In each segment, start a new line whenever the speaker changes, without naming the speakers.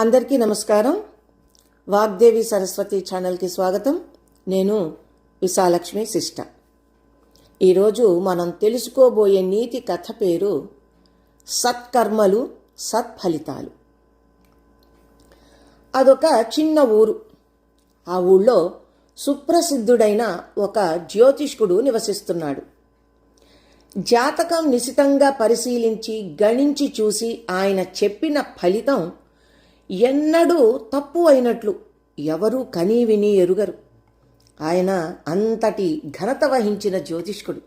అందరికీ నమస్కారం. వాగ్దేవి సరస్వతి ఛానల్కి స్వాగతం. నేను విశాలక్ష్మి శిష్ట. ఈరోజు మనం తెలుసుకోబోయే నీతి కథ పేరు సత్కర్మలు సత్ఫలితాలు. అదొక చిన్న ఊరు. ఆ ఊళ్ళో సుప్రసిద్ధుడైన ఒక జ్యోతిష్కుడు నివసిస్తున్నాడు. జాతకం నిశితంగా పరిశీలించి గణించి చూసి ఆయన చెప్పిన ఫలితం ఎన్నడూ తప్పు అయినట్లు ఎవరూ కనీ విని ఎరుగరు. ఆయన అంతటి ఘనత వహించిన జ్యోతిష్కుడు.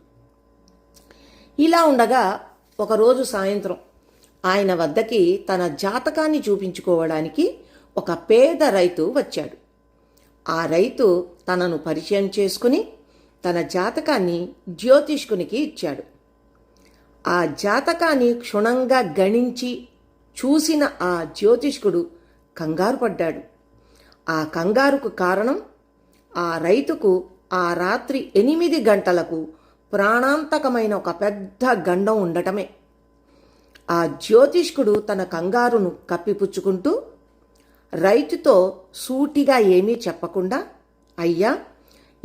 ఇలా ఉండగా ఒకరోజు సాయంత్రం ఆయన వద్దకి తన జాతకాన్ని చూపించుకోవడానికి ఒక పేద రైతు వచ్చాడు. ఆ రైతు తనను పరిచయం చేసుకుని తన జాతకాన్ని జ్యోతిష్కునికి ఇచ్చాడు. ఆ జాతకాన్ని క్షుణంగా గణించి చూసిన ఆ జ్యోతిష్కుడు కంగారు పడ్డాడు. ఆ కంగారుకు కారణం ఆ రైతుకు ఆ రాత్రి ఎనిమిది గంటలకు ప్రాణాంతకమైన ఒక పెద్ద గండం ఉండటమే. ఆ జ్యోతిష్కుడు తన కంగారును కప్పిపుచ్చుకుంటూ రైతుతో సూటిగా ఏమీ చెప్పకుండా అయ్యా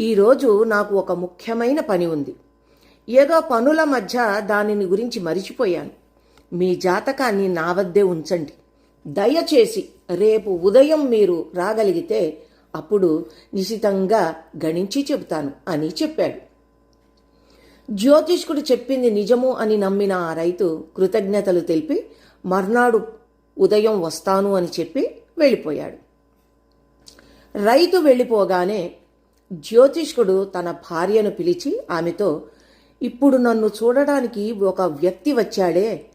ఈరోజు నాకు ఒక ముఖ్యమైన పని ఉంది. ఏదో పనుల మధ్య దానిని గురించి మరిచిపోయాను. మీ జాతకాన్ని నా వద్దే ఉంచండి. దయచేసి రేపు ఉదయం మీరు రాగలిగితే అప్పుడు నిశితంగా గణించి చెబుతాను అని చెప్పాడు. జ్యోతిష్కుడు చెప్పింది నిజము అని నమ్మిన ఆ రైతు కృతజ్ఞతలు తెలిపి మర్నాడు ఉదయం వస్తాను అని చెప్పి వెళ్ళిపోయాడు. రైతు వెళ్ళిపోగానే జ్యోతిష్కుడు తన భార్యను పిలిచి ఆమెతో ఇప్పుడు నన్ను చూడడానికి ఒక వ్యక్తి వచ్చాడే.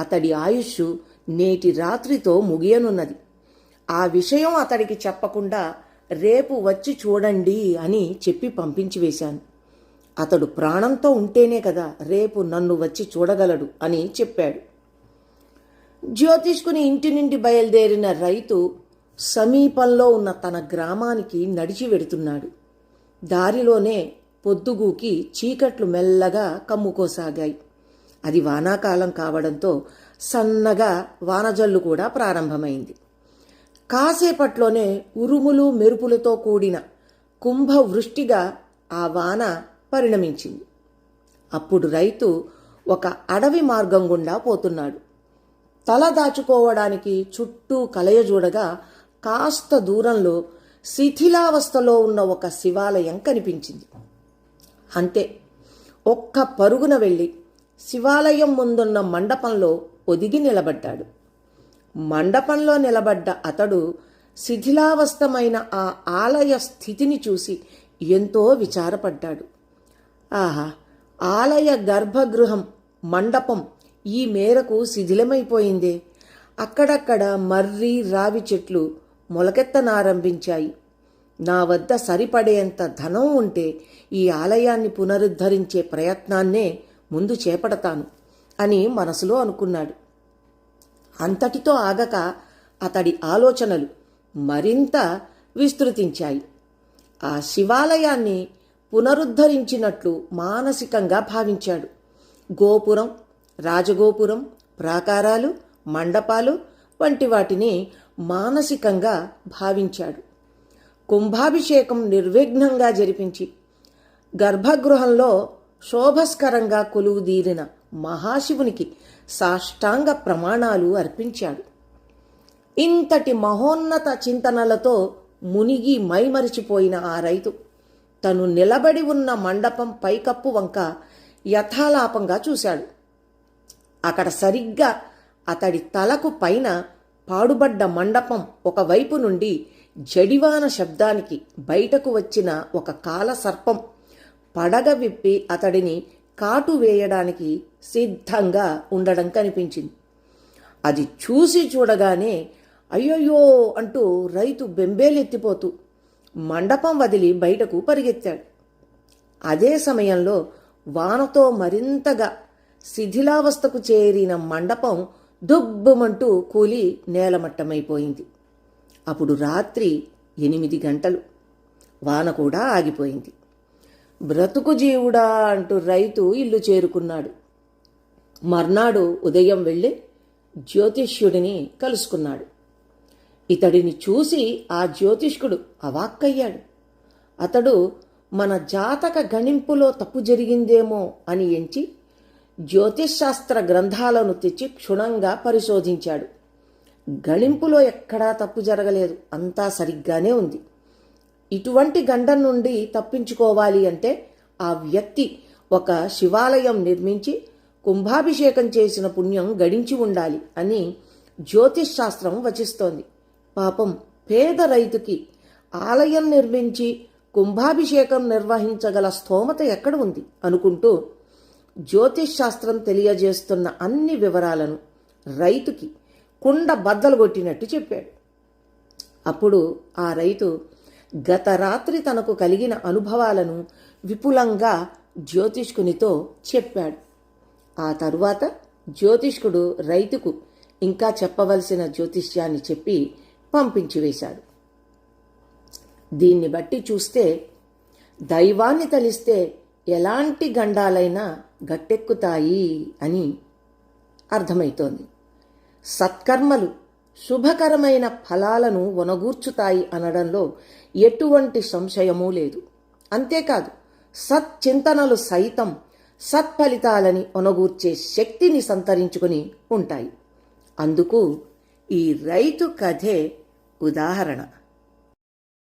అతడి ఆయుష్ నేటి రాత్రితో ముగియనున్నది. ఆ విషయం అతడికి చెప్పకుండా రేపు వచ్చి చూడండి అని చెప్పి పంపించి వేశాను. అతడు ప్రాణంతో ఉంటేనే కదా రేపు నన్ను వచ్చి చూడగలడు అని చెప్పాడు. జ్యోతిష్కుని ఇంటి నుండి బయలుదేరిన రైతు సమీపంలో ఉన్న తన గ్రామానికి నడిచి వెడుతున్నాడు. దారిలోనే పొద్దుగూకి చీకట్లు మెల్లగా కమ్ముకోసాగాయి. అది వానాకాలం కావడంతో సన్నగా వానజల్లు కూడా ప్రారంభమైంది. కాసేపట్లోనే ఉరుములు మెరుపులతో కూడిన కుంభవృష్టిగా ఆ వాన పరిణమించింది. అప్పుడు రైతు ఒక అడవి మార్గం గుండా పోతున్నాడు. తల దాచుకోవడానికి చుట్టూ కలయజూడగా కాస్త దూరంలో శిథిలావస్థలో ఉన్న ఒక శివాలయం కనిపించింది. అంతే ఒక్క పరుగున వెళ్ళి శివాలయం ముందున్న మండపంలో ఒదిగి నిలబడ్డాడు. మండపంలో నిలబడ్డ అతడు శిథిలావస్థమైన ఆ ఆలయ స్థితిని చూసి ఎంతో విచారపడ్డాడు. ఆహా ఆలయ గర్భగృహం మండపం ఈ మేరకు శిథిలమైపోయిందే. అక్కడక్కడ మర్రి రావి చెట్లు మొలకెత్తనారంభించాయి. నా వద్ద సరిపడేంత ధనం ఉంటే ఈ ఆలయాన్ని పునరుద్ధరించే ప్రయత్నాన్నే ముందు చేపడతాను అని మనసులో అనుకున్నాడు. అంతటితో ఆగక అతడి ఆలోచనలు మరింత విస్తృతించాయి. ఆ శివాలయాన్ని పునరుద్ధరించినట్లు మానసికంగా భావించాడు. గోపురం రాజగోపురం ప్రాకారాలు మండపాలు వంటి వాటిని మానసికంగా భావించాడు. కుంభాభిషేకం నిర్విఘ్నంగా జరిపించి గర్భగృహంలో శోభస్కరంగా కొలువుదీరిన మహాశివునికి సాష్టాంగ ప్రమాణాలు అర్పించాడు. ఇంతటి మహోన్నత చింతనలతో మునిగి మైమరిచిపోయిన ఆ రైతు తను నిలబడి ఉన్న మండపం పైకప్పు వంక యథాలాపంగా చూశాడు. అక్కడ సరిగ్గా అతడి తలకు పైన పాడుబడ్డ మండపం ఒకవైపు నుండి జడివాన శబ్దానికి బయటకు వచ్చిన ఒక కాల సర్పం పడగ విప్పి అతడిని కాటు వేయడానికి సిద్ధంగా ఉండడం కనిపించింది. అది చూసి చూడగానే అయ్యోయ్యో అంటూ రైతు బెంబేలెత్తిపోతూ మండపం వదిలి బయటకు పరిగెత్తాడు. అదే సమయంలో వానతో మరింతగా శిథిలావస్థకు చేరిన మండపం దుబ్బమంటూ కూలి నేలమట్టమైపోయింది. అప్పుడు రాత్రి ఎనిమిది గంటలు. వాన కూడా ఆగిపోయింది. బ్రతుకు జీవుడా అంటూ రైతు ఇల్లు చేరుకున్నాడు. మర్నాడు ఉదయం వెళ్ళి జ్యోతిష్యుడిని కలుసుకున్నాడు. ఇతడిని చూసి ఆ జ్యోతిష్కుడు అవాక్కయ్యాడు. అతడు మన జాతక గణింపులో తప్పు జరిగిందేమో అని ఎంచి జ్యోతిష్శాస్త్ర గ్రంథాలను తెచ్చి క్షుణ్ణంగా పరిశోధించాడు. గణింపులో ఎక్కడా తప్పు జరగలేదు. అంతా సరిగ్గానే ఉంది. ఇటువంటి గండం నుండి తప్పించుకోవాలి అంటే ఆ వ్యక్తి ఒక శివాలయం నిర్మించి కుంభాభిషేకం చేసిన పుణ్యం గడించి ఉండాలి అని జ్యోతిష్ శాస్త్రం వచిస్తోంది. పాపం పేద రైతుకి ఆలయం నిర్మించి కుంభాభిషేకం నిర్వహించగల స్తోమత ఎక్కడ ఉంది? అనుకుంటూ జ్యోతిష్ శాస్త్రం తెలియజేస్తున్న అన్ని వివరాలను రైతుకి కుండ బద్దలు కొట్టినట్టు చెప్పాడు. అప్పుడు ఆ రైతు గత రాత్రి తనకు కలిగిన అనుభవాలను విపులంగా జ్యోతిష్కునితో చెప్పాడు. ఆ తరువాత జ్యోతిష్కుడు రైతుకు ఇంకా చెప్పవలసిన జ్యోతిష్యాన్ని చెప్పి పంపించి వేశాడు. దీన్ని బట్టి చూస్తే దైవాన్ని తలిస్తే ఎలాంటి గండాలైనా గట్టెక్కుతాయి అని అర్థమైతోంది. సత్కర్మలు శుభకరమైన ఫలాలను వనగూర్చుతాయి అనడంలో ఎటువంటి సంశయమూ లేదు. అంతేకాదు సత్చింతనలు సైతం సత్ఫలితాలని ఒనగూర్చే శక్తిని సంతరించుకుని ఉంటాయి. అందుకు ఈ రైతు కథే ఉదాహరణ.